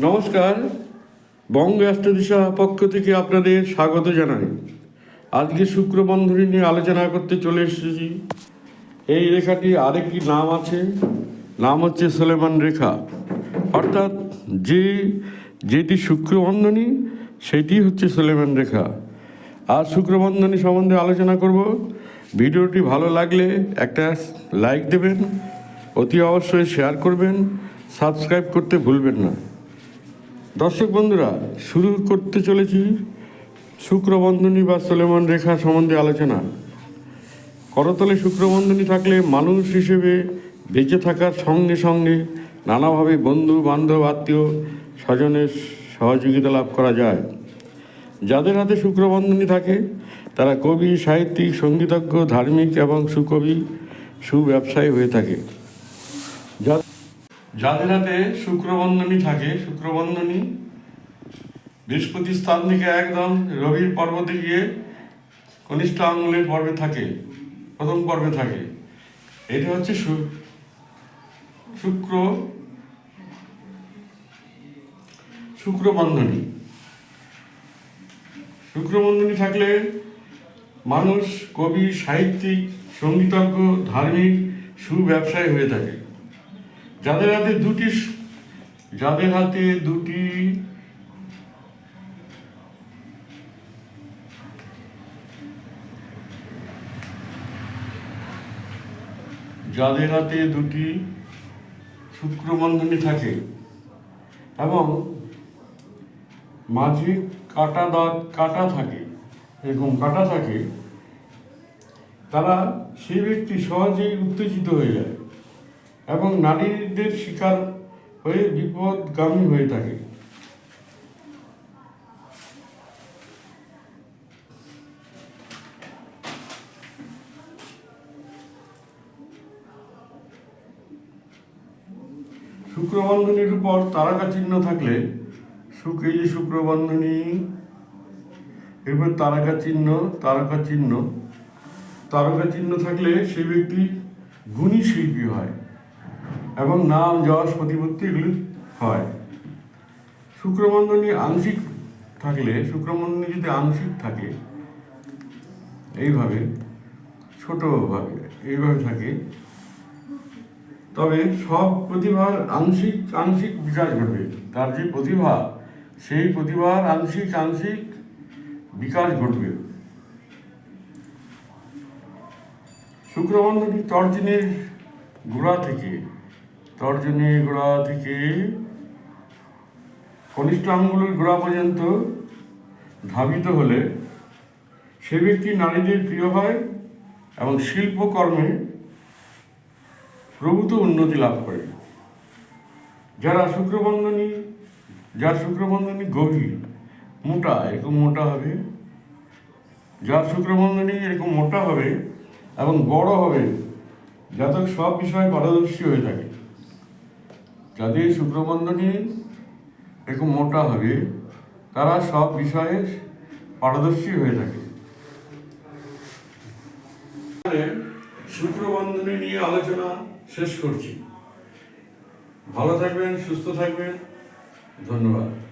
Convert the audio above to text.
নমস্কার। বঙ্গ অ্যাস্ট্রোদিশা পক্ষ থেকে আপনাদের স্বাগত জানাই। আজকে শুক্রবন্ধনী নিয়ে আলোচনা করতে চলে এসেছি। এই রেখাটি আরেকটি নাম আছে। নাম হচ্ছে সোলেমান রেখা। অর্থাৎ যে, যেটি শুক্রবন্ধনী, সেটি হচ্ছে সোলেমান রেখা। আর শুক্রবন্ধনী সম্বন্ধে আলোচনা করব। ভিডিওটি ভালো লাগলে একটা লাইক দেবেন। অতি অবশ্যই শেয়ার করবেন। সাবস্ক্রাইব করতে ভুলবেন না। দর্শক বন্ধুরা, শুরু করতে চলেছি শুক্রবন্ধনী বা সোলেমন রেখা সম্বন্ধে আলোচনা। করতলে শুক্রবন্ধনী থাকলে মানুষ হিসেবে বেঁচে থাকার সঙ্গে সঙ্গে নানাভাবে বন্ধু, বান্ধব, আত্মীয়, স্বজনের সহযোগিতা লাভ করা যায়। যাদের হাতে শুক্রবন্ধনী থাকে, তারা কবি, সাহিত্যিক, সঙ্গীতজ্ঞ, ধার্মিক এবং সুকবি, সুব্যবসায়ী হয়ে থাকে। যা- যাদের হাতে শুক্রবন্ধনী থাকে, শুক্রবন্ধনী। বৃহস্পতি স্থান থেকে একদম রবির পর্বতে গিয়ে কনিষ্ঠ আঙুলের পর্বে থাকে, প্রথম পর্বে থাকে। এটা হচ্ছে শুক্র, শুক্রবন্ধনী। শুক্রবন্ধনী থাকলে মানুষ কবি, সাহিত্যিক, সঙ্গীতজ্ঞ, ধার্মিক, সুব্যবসায়ী হয়ে থাকে। যাদের হাতে দুটি যাদের হাতে দুটি যাদের হাতে দুটি শুক্রবন্ধনী থাকে এবং মাঝে কাটা দাগ কাটা থাকে, এরকম কাটা থাকে, তারা সেই ব্যক্তি সহজেই উত্তেজিত হয়ে যায়। এবং নারীদের শিকার হয়ে বিপদগামী হয়ে থাকে। শুক্রবন্ধনীর উপর তারকা চিহ্ন থাকলে শুক শুক্রবন্ধনী, এবার তারকা চিহ্ন তারকা চিহ্ন। তারকা চিহ্ন থাকলে সেই ব্যক্তি গুণী শিল্পী হয়। এবং নাম, যশ, প্রতিপত্তি এগুলি হয়। শুক্রবন্ধনী আংশিক থাকলে শুক্রবন্ধনী যদি আংশিক থাকে, এইভাবে, ছোটভাবে, এইভাবে থাকে, তবে সব প্রতিভার আংশিক আংশিক বিকাশ ঘটবে। তার যে প্রতিভা, সেই প্রতিভার আংশিক আংশিক বিকাশ ঘটবে। শুক্রবন্ধনী তর্জনীর গোড়া থেকে তর্জনীর গোড়া থেকে কনিষ্ঠ আঙ্গুলের গোড়া পর্যন্ত ধাবিত হলে সে ব্যক্তি নারীদের প্রিয় হয় এবং শিল্পকর্মে প্রভূত উন্নতি লাভ করে। যারা শুক্রবন্ধনী, যার শুক্রবন্ধনী গভীর, মোটা, এরকম মোটা হবে। যার শুক্রবন্ধনী এরকম মোটা হবে এবং বড় হবে, জাতক সব বিষয়ে পারদর্শী হয়ে থাকে। যাদের শুক্রবন্ধনী এরকম মোটা হবে, তারা সব বিষয়ে পারদর্শী হয়ে থাকে। শুক্রবন্ধনী নিয়ে আলোচনা শেষ করছি। ভালো থাকবেন, সুস্থ থাকবেন। ধন্যবাদ।